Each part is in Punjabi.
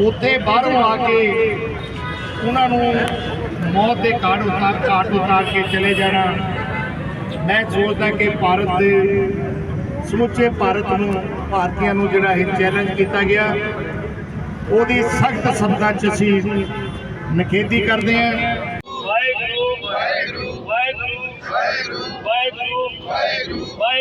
ਉੱਥੇ ਬਾਹਰੋਂ ਆ ਕੇ ਉਹਨਾਂ ਨੂੰ ਮੌਤ ਦੇ ਘਾਟ ਉਤਾਰ ਘਾਟ ਉਤਾਰ ਕੇ ਚਲੇ ਜਾਣਾ। ਮੈਂ ਸੋਚਦਾ ਕਿ ਭਾਰਤ ਦੇ ਸਮੁੱਚੇ ਭਾਰਤ ਨੂੰ, ਭਾਰਤੀਆਂ ਨੂੰ ਜਿਹੜਾ ਇਹ ਚੈਲੰਜ ਕੀਤਾ ਗਿਆ, ਉਹਦੀ ਸਖਤ ਸ਼ਬਦਾਂ 'ਚ ਅਸੀਂ ਨਿਖੇਧੀ ਕਰਦੇ ਹਾਂ ਵਾਹਿਗੁਰੂ ਵਾਹਿਗੁਰੂ ਵਾਹਿਗੁਰੂ ਵਾਹਿਗੁਰੂ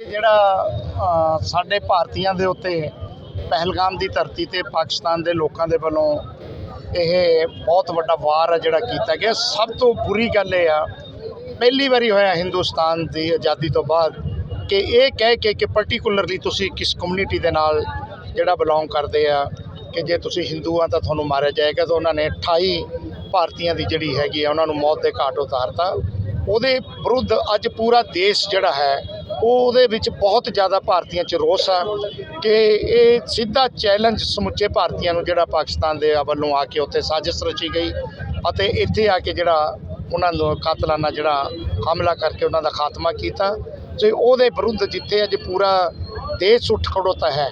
ਜਿਹੜਾ ਸਾਡੇ ਭਾਰਤੀਆਂ ਦੇ ਉੱਤੇ ਪਹਿਲਗਾਮ ਦੀ ਧਰਤੀ ਤੇ ਪਾਕਿਸਤਾਨ ਦੇ ਲੋਕਾਂ ਦੇ ਵੱਲੋਂ ਇਹ ਬਹੁਤ ਵੱਡਾ ਵਾਰ ਆ ਜਿਹੜਾ ਕੀਤਾ ਗਿਆ। ਸਭ ਤੋਂ ਬੁਰੀ ਗੱਲ ਇਹ ਆ, ਪਹਿਲੀ ਵਾਰੀ ਹੋਇਆ ਹਿੰਦੁਸਤਾਨ ਦੀ ਆਜ਼ਾਦੀ ਤੋਂ ਬਾਅਦ ਕਿ ਇਹ ਕਹਿ ਕੇ ਕਿ ਪਾਰਟਿਕੂਲਰਲੀ ਤੁਸੀਂ ਕਿਸ ਕਮਿਊਨਿਟੀ ਦੇ ਨਾਲ ਜਿਹੜਾ ਬਿਲੋਂਗ ਕਰਦੇ ਆ ਕਿ ਜੇ ਤੁਸੀਂ ਹਿੰਦੂ ਆ ਤਾਂ ਤੁਹਾਨੂੰ ਮਾਰਿਆ ਜਾਏਗਾ ਤਾਂ ਉਹਨਾਂ ਨੇ 28 ਭਾਰਤੀਆਂ ਦੀ ਜਿਹੜੀ ਹੈਗੀ ਆ, ਉਹਨਾਂ ਨੂੰ ਮੌਤ ਦੇ ਘਾਟ ਉਤਾਰਤਾ। ਉਹਦੇ ਵਿਰੁੱਧ ਅੱਜ ਪੂਰਾ ਦੇਸ਼ ਜਿਹੜਾ ਹੈ, ਉਹ ਉਹਦੇ ਵਿੱਚ ਬਹੁਤ ਜ਼ਿਆਦਾ ਭਾਰਤੀਆਂ 'ਚ ਰੋਸ ਆ ਕਿ ਇਹ ਸਿੱਧਾ ਚੈਲੰਜ ਸਮੁੱਚੇ ਭਾਰਤੀਆਂ ਨੂੰ ਜਿਹੜਾ ਪਾਕਿਸਤਾਨ ਦੇ ਵੱਲੋਂ ਆ ਕੇ ਉੱਥੇ ਸਾਜ਼ਿਸ਼ ਰਚੀ ਗਈ ਅਤੇ ਇੱਥੇ ਆ ਕੇ ਜਿਹੜਾ ਉਹਨਾਂ ਨੂੰ ਕਾਤਲਾਨਾ ਜਿਹੜਾ ਹਮਲਾ ਕਰਕੇ ਉਹਨਾਂ ਦਾ ਖਾਤਮਾ ਕੀਤਾ। ਤੇ ਉਹਦੇ ਵਿਰੁੱਧ ਜਿੱਥੇ ਅੱਜ ਪੂਰਾ ਦੇਸ਼ ਉੱਠ ਖੜੋਤਾ ਹੈ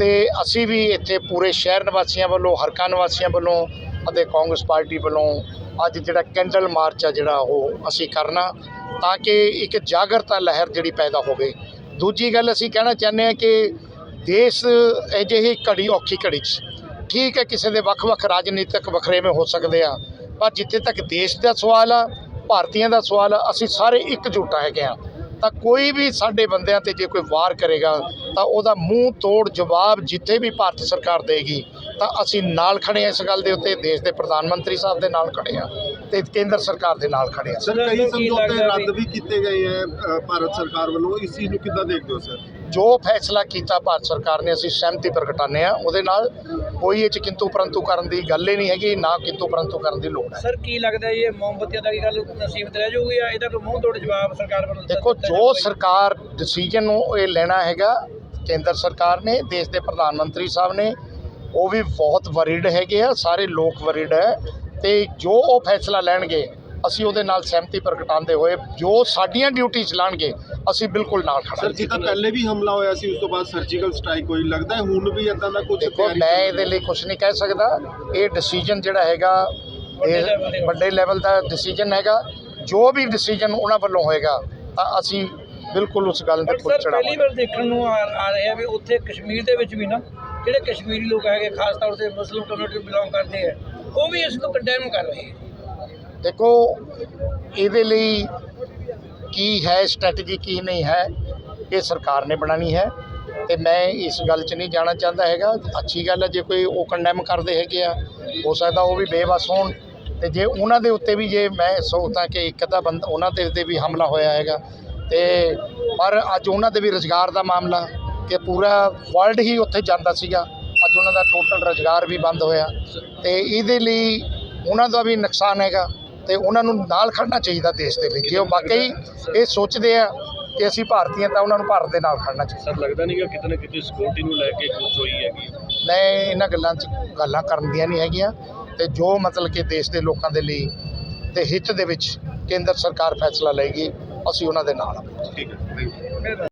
ਤੇ ਅਸੀਂ ਵੀ ਇੱਥੇ ਪੂਰੇ ਸ਼ਹਿਰ ਨਿਵਾਸੀਆਂ ਵੱਲੋਂ ਹਰਕਾ ਨਿਵਾਸੀਆਂ ਵੱਲੋਂ ਅਤੇ ਕਾਂਗਰਸ ਪਾਰਟੀ ਵੱਲੋਂ ਅੱਜ ਜਿਹੜਾ ਕੈਂਡਲ ਮਾਰਚ ਆ ਜਿਹੜਾ ਉਹ ਅਸੀਂ ਕਰਨਾ ਤਾਂ ਕਿ ਇੱਕ ਜਾਗਰਤਾ ਲਹਿਰ ਜਿਹੜੀ ਪੈਦਾ ਹੋਵੇ। ਦੂਜੀ ਗੱਲ ਅਸੀਂ ਕਹਿਣਾ ਚਾਹੁੰਦੇ ਹਾਂ ਕਿ ਦੇਸ਼ ਅਜਿਹੀ ਘੜੀ ਔਖੀ ਘੜੀ 'ਚ ਠੀਕ ਹੈ, ਕਿਸੇ ਦੇ ਵੱਖ-ਵੱਖ ਰਾਜਨੀਤਿਕ ਵਖਰੇਵੇਂ ਹੋ ਸਕਦੇ ਆ, ਪਰ ਜਿੱਥੇ ਤੱਕ ਦੇਸ਼ ਦਾ ਸਵਾਲ ਆ, ਭਾਰਤੀਆਂ ਦਾ ਸਵਾਲ ਆ, ਅਸੀਂ ਸਾਰੇ ਇਕਜੁੱਟ ਹੈਗੇ ਆ। ਤਾਂ ਕੋਈ ਵੀ ਸਾਡੇ ਬੰਦਿਆਂ ਤੇ ਜੇ ਕੋਈ ਵਾਰ ਕਰੇਗਾ ਤਾਂ ਉਹਦਾ ਮੂੰਹ ਤੋੜ ਜਵਾਬ ਜਿੱਥੇ ਵੀ ਭਾਰਤ ਸਰਕਾਰ ਦੇਗੀ ਤਾਂ ਅਸੀਂ ਨਾਲ ਖੜੇ ਆ ਇਸ ਗੱਲ ਦੇ ਉੱਤੇ ਦੇਸ਼ ਦੇ ਪ੍ਰਧਾਨ ਮੰਤਰੀ ਸਾਹਿਬ ਦੇ ਨਾਲ ਖੜੇ ਆ ਤੇ ਕੇਂਦਰ ਸਰਕਾਰ ਦੇ ਨਾਲ ਖੜੇ ਆ ਸਰ ਕਈ ਸਮਝੌਤੇ ਰੱਦ ਵੀ ਕੀਤੇ ਗਏ ਹੈ ਭਾਰਤ ਸਰਕਾਰ ਵੱਲੋਂ ਇਸ ਚੀਜ਼ ਨੂੰ ਕਿੱਦਾਂ ਦੇਖਦੇ ਹੋ ਸਰ? ਜੋ ਫੈਸਲਾ ਕੀਤਾ ਭਾਰਤ ਸਰਕਾਰ ਨੇ ਅਸੀਂ ਸਹਿਮਤੀ ਪ੍ਰਗਟਾਉਂਦੇ ਆ ਉਹਦੇ ਨਾਲ ਕੋਈ ਇਹ ਚ ਕਿੰਤੂ ਪਰੰਤੂ ਕਰਨ ਦੀ ਗੱਲ ਹੀ ਨਹੀਂ ਹੈਗੀ ਨਾ ਕਿੰਤੂ ਪਰੰਤੂ ਕਰਨ ਦੀ ਲੋੜ ਹੈ ਸਰ ਕੀ ਲੱਗਦਾ ਇਹ ਮੋਮਬੱਤੀਆਂ ਦਾ ਕੀ ਗੱਲ ਸੀਮਤ ਰਹਿ ਜਾਊਗੀ ਜਾਂ ਇਹਦਾ ਕੋਈ ਮੂੰਹ ਤੋੜ ਜਵਾਬ ਸਰਕਾਰ ਵੱਲੋਂ ਦੇਖੋ ਜੋ? ਸਰਕਾਰ ਡਿਸੀਜਨ ਨੂੰ ਇਹ ਲੈਣਾ ਹੈਗਾ ਕੇਂਦਰ ਸਰਕਾਰ ਨੇ ਦੇਸ਼ ਦੇ ਪ੍ਰਧਾਨ ਮੰਤਰੀ ਸਾਹਿਬ ਨੇ ਉਹ ਵੀ ਬਹੁਤ ਵਰੀਡ ਹੈਗੇ ਆ ਸਾਰੇ ਲੋਕ ਵਰੀਡ ਹੈ ਤੇ ਜੋ ਉਹ ਫੈਸਲਾ ਲੈਣਗੇ ਅਸੀਂ ਉਹਦੇ ਨਾਲ ਸਹਿਮਤੀ ਪ੍ਰਗਟਾਉਂਦੇ ਹੋਏ ਜੋ ਸਾਡੀਆਂ ਡਿਊਟੀ ਚਲਾਣਗੇ ਅਸੀਂ ਬਿਲਕੁਲ ਨਾਲ ਸਰ ਖੜਾਂਗੇ ਜੀ ਤਾਂ ਪਹਿਲੇ ਵੀ ਹਮਲਾ ਹੋਇਆ ਸੀ ਉਸ ਤੋਂ ਬਾਅਦ ਸਰਜੀਕਲ ਸਟ੍ਰਾਈਕ ਹੋਈ ਲੱਗਦਾ ਹੈ ਹੁਣ ਵੀ ਇਦਾਂ ਦਾ ਕੁਝ ਦੇਖੋ ਮੈਂ ਇਹਦੇ ਲਈ ਕੁਝ ਨਹੀਂ ਕਹਿ ਸਕਦਾ। ਇਹ ਡਿਸੀਜਨ ਜਿਹੜਾ ਹੈਗਾ ਇਹ ਵੱਡੇ ਲੈਵਲ ਦਾ ਡਿਸੀਜਨ ਹੈਗਾ। ਜੋ ਵੀ ਡਿਸੀਜਨ ਉਹਨਾਂ ਵੱਲੋਂ ਹੋਏਗਾ ਤਾਂ ਅਸੀਂ ਬਿਲਕੁਲ ਉਸ ਗੱਲ ਤੇ ਪਰ ਖੁਦ ਸਰ ਪਹਿਲੀ ਚੜਾਵਾਂਗੇ ਵਾਰ ਦੇਖਣ ਨੂੰ ਆ ਆ ਰਿਹਾ ਵੀ ਉੱਥੇ ਕਸ਼ਮੀਰ ਦੇ ਵਿੱਚ ਵੀ ਨਾ ਜਿਹੜੇ ਕਸ਼ਮੀਰੀ ਲੋਕ ਹੈਗੇ ਖਾਸ ਤੌਰ ਤੇ ਮੁਸਲਿਮ ਕਮਿਊਨਿਟੀ ਬਿਲੋਂਗ ਕਰਦੇ ਆ ਉਹ ਵੀ ਇਸ ਨੂੰ ਕੰਡੈਮ ਕਰ ਰਹੇ ਹੈ ਦੇਖੋ, ਇਹਦੇ ਲਈ ਕੀ ਹੈ ਸਟ੍ਰੈਟਜੀ ਕੀ ਨਹੀਂ ਹੈ, ਇਹ ਸਰਕਾਰ ਨੇ ਬਣਾਣੀ ਹੈ। ਤੇ ਮੈਂ ਇਸ ਗੱਲ 'ਚ ਨਹੀਂ ਜਾਣਾ ਚਾਹੁੰਦਾ ਹੈਗਾ। ਅੱਛੀ ਗੱਲ ਹੈ, ਜੇ ਕੋਈ ਉਹ ਕੰਡੈਮ ਕਰਦੇ ਹੈਗੇ ਆ, ਹੋ ਸਕਦਾ ਉਹ ਵੀ ਬੇਵਸ ਹੋਣ। ਤੇ ਜੇ ਉਹਨਾਂ ਦੇ ਉੱਤੇ ਵੀ ਜੇ ਮੈਂ ਸੋਚਦਾ ਕਿ ਇੱਕ ਅੱਧਾ ਬੰਦਾ, ਉਹਨਾਂ ਦੇ ਉੱਤੇ ਵੀ ਹਮਲਾ ਹੋਇਆ ਹੈਗਾ। ਤੇ ਪਰ ਅੱਜ ਉਹਨਾਂ ਦੇ ਵੀ ਰੁਜ਼ਗਾਰ ਦਾ ਮਾਮਲਾ, ਕਿ ਪੂਰਾ ਵਰਲਡ ਹੀ ਉੱਥੇ ਜਾਂਦਾ ਸੀਗਾ। ਅੱਜ ਉਹਨਾਂ ਦਾ ਟੋਟਲ ਰੁਜ਼ਗਾਰ ਵੀ ਬੰਦ ਹੋਇਆ। ਤੇ ਇਹਦੇ ਲਈ ਉਹਨਾਂ ਦਾ ਵੀ ਨੁਕਸਾਨ ਹੈਗਾ। ਤੇ ਉਹਨਾਂ ਨੂੰ ਨਾਲ ਖੜਨਾ ਚਾਹੀਦਾ ਦੇਸ਼ ਦੇ ਲਈ। ਜੇ ਉਹ ਵਾਕਈ ਇਹ ਸੋਚਦੇ ਆ ਕਿ ਅਸੀਂ ਭਾਰਤੀ ਹਾਂ ਤਾਂ ਉਹਨਾਂ ਨੂੰ ਭਾਰਤ ਦੇ ਨਾਲ ਖੜਨਾ ਚਾਹੀਦਾ। ਸਰ ਲੱਗਦਾ ਨਹੀਂਗਾ ਕਿਤੇ ਨਾ ਕਿਤੇ ਸਿਕਿਉਰਿਟੀ ਨੂੰ ਲੈ ਕੇ ਕੁਝ ਹੋਈ ਹੈਗੀ। ਮੈਂ ਇਹਨਾਂ ਗੱਲਾਂ 'ਚ ਗੱਲਾਂ ਕਰਨ ਦੀਆਂ ਨਹੀਂ ਹੈਗੀਆਂ ਤੇ ਜੋ ਮਤਲਬ ਕਿ ਦੇਸ਼ ਦੇ ਲੋਕਾਂ ਦੇ ਲਈ ਤੇ ਹਿੱਤ ਦੇ ਵਿੱਚ ਕੇਂਦਰ ਸਰਕਾਰ ਫੈਸਲਾ ਲਏਗੀ ਅਸੀਂ ਉਹਨਾਂ ਦੇ ਨਾਲ ਹਾਂ। ਠੀਕ ਹੈ